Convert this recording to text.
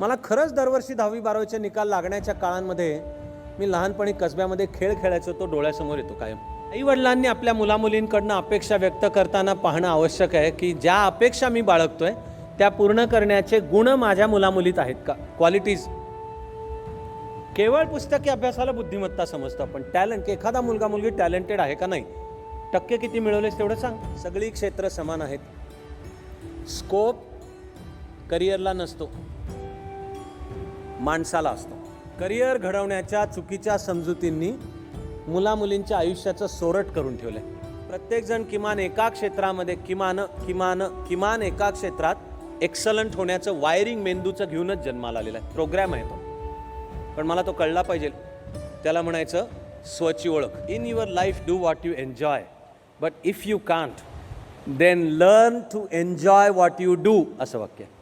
मला खरंच दरवर्षी दहावी बारावीचे निकाल लागण्याच्या काळांमध्ये मी लहानपणी कसब्यामध्ये खेळ खेळायचो तो डोळ्यासमोर येतो कायम. आई वडिलांनी आपल्या मुलामुलींकडनं अपेक्षा व्यक्त करताना पाहणं आवश्यक आहे की ज्या अपेक्षा मी बाळगतोय त्या पूर्ण करण्याचे गुण माझ्या मुलामुलीत आहेत का? क्वालिटीज केवळ पुस्तकी अभ्यासाला बुद्धिमत्ता समजतं पण टॅलेंट एखादा मुलगा मुलगी टॅलेंटेड आहे का नाही? टक्के किती मिळवलेस तेवढं सांग. सगळी क्षेत्र समान आहेत. स्कोप करिअरला नसतो. माणसाला असतो. करिअर घडवण्याच्या चुकीच्या समजुतींनी मुलामुलींच्या आयुष्याचं सोरट करून ठेवलं आहे प्रत्येकजण किमान एका क्षेत्रामध्ये किमान किमान किमान एका क्षेत्रात एक्सलंट होण्याचं वायरिंग मेंदूचं घेऊनच जन्माला आलेला आहे. प्रोग्रॅम आहे तो. पण मला तो कळला पाहिजे. त्याला म्हणायचं स्वची ओळख. In your life do what you enjoy but if you can't then learn to enjoy what you do असं वाक्य आहे.